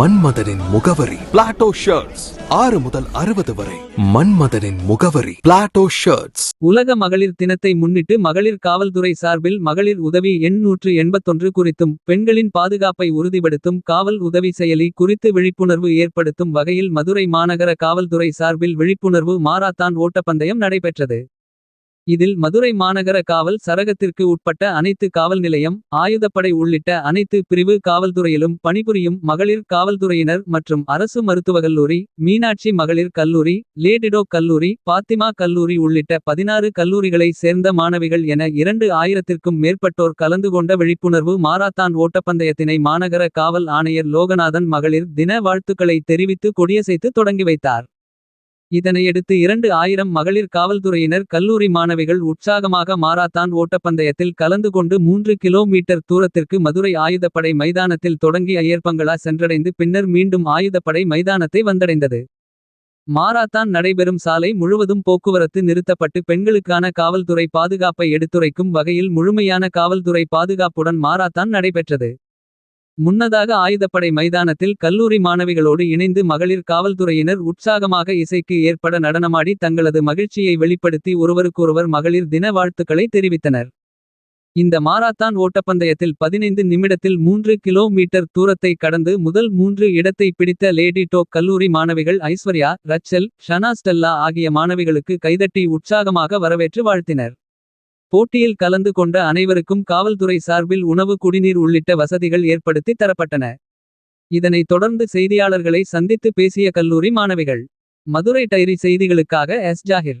மன்மதனின் முகவரி. Plato shirts ஆறு முதல் அறுபது வரை. மன்மதனின் முகவரி. பிளாட்டோ ஷர்ட்ஸ் உலக மகளிர் தினத்தை முன்னிட்டு மகளிர் காவல்துறை சார்பில் மகளிர் உதவி எண் நூற்று எண்பத்தொன்று குறித்தும் பெண்களின் பாதுகாப்பை உறுதிப்படுத்தும் காவல் உதவி செயலி குறித்து விழிப்புணர்வு ஏற்படுத்தும் வகையில் மதுரை மாநகர காவல்துறை சார்பில் விழிப்புணர்வு மாராத்தான் ஓட்டப்பந்தயம் நடைபெற்றது. இதில் மதுரை மாநகர காவல் சரகத்திற்கு உட்பட்ட அனைத்து காவல் நிலையம் ஆயுதப்படை உள்ளிட்ட அனைத்து பிரிவு காவல்துறையிலும் பணிபுரியும் மகளிர் காவல்துறையினர் மற்றும் அரசு மருத்துவக் கல்லூரி மீனாட்சி மகளிர் கல்லூரி லேடிடோ கல்லூரி பாத்திமா கல்லூரி உள்ளிட்ட பதினாறு கல்லூரிகளை சேர்ந்த மாணவிகள் என இரண்டு ஆயிரத்திற்கும் மேற்பட்டோர் கலந்து கொண்ட விழிப்புணர்வு மாராத்தான் ஓட்டப்பந்தயத்தினை மாநகர காவல் ஆணையர் லோகநாதன் மகளிர் தின வாழ்த்துக்களை தெரிவித்து கொடியசைத்து தொடங்கி வைத்தார். இதனையடுத்து இரண்டு ஆயிரம் மகளிர் காவல்துறையினர் கல்லூரி மாணவிகள் உற்சாகமாக மாராத்தான் ஓட்டப்பந்தயத்தில் கலந்து கொண்டு மூன்று கிலோமீட்டர் தூரத்திற்கு மதுரை ஆயுதப்படை மைதானத்தில் தொடங்கி ஐயர்பங்களா சென்றடைந்து பின்னர் மீண்டும் ஆயுதப்படை மைதானத்தை வந்தடைந்தது. மாராத்தான் நடைபெறும் சாலை முழுவதும் போக்குவரத்து நிறுத்தப்பட்டு பெண்களுக்கான காவல்துறை பாதுகாப்பை எடுத்துரைக்கும் வகையில் முழுமையான காவல்துறை பாதுகாப்புடன் மாராத்தான் நடைபெற்றது. முன்னதாக ஆயுதப்படை மைதானத்தில் கல்லூரி மாணவிகளோடு இணைந்து மகளிர் காவல்துறையினர் உற்சாகமாக இசைக்கு ஏற்பட நடனமாடி தங்களது மகிழ்ச்சியை வெளிப்படுத்தி ஒருவருக்கொருவர் மகளிர் தின வாழ்த்துக்களை தெரிவித்தனர். இந்த மாராத்தான் ஓட்டப்பந்தயத்தில் பதினைந்து நிமிடத்தில் மூன்று கிலோ மீட்டர் தூரத்தை கடந்து முதல் மூன்று இடத்தை பிடித்த லேடி டோக் கல்லூரி மாணவிகள் ஐஸ்வர்யா ரச்சல் ஷனா ஸ்டெல்லா ஆகிய மாணவிகளுக்கு கைதட்டி உற்சாகமாக வரவேற்று வாழ்த்தினர். போட்டியில் கலந்து கொண்ட அனைவருக்கும் காவல்துறை சார்பில் உணவு குடிநீர் உள்ளிட்ட வசதிகள் ஏற்படுத்தி தரப்பட்டன இதனைத் தொடர்ந்து செய்தியாளர்களை சந்தித்து பேசிய கல்லூரி மாணவிகள் மதுரை டைரி செய்திகளுக்காக S Zakir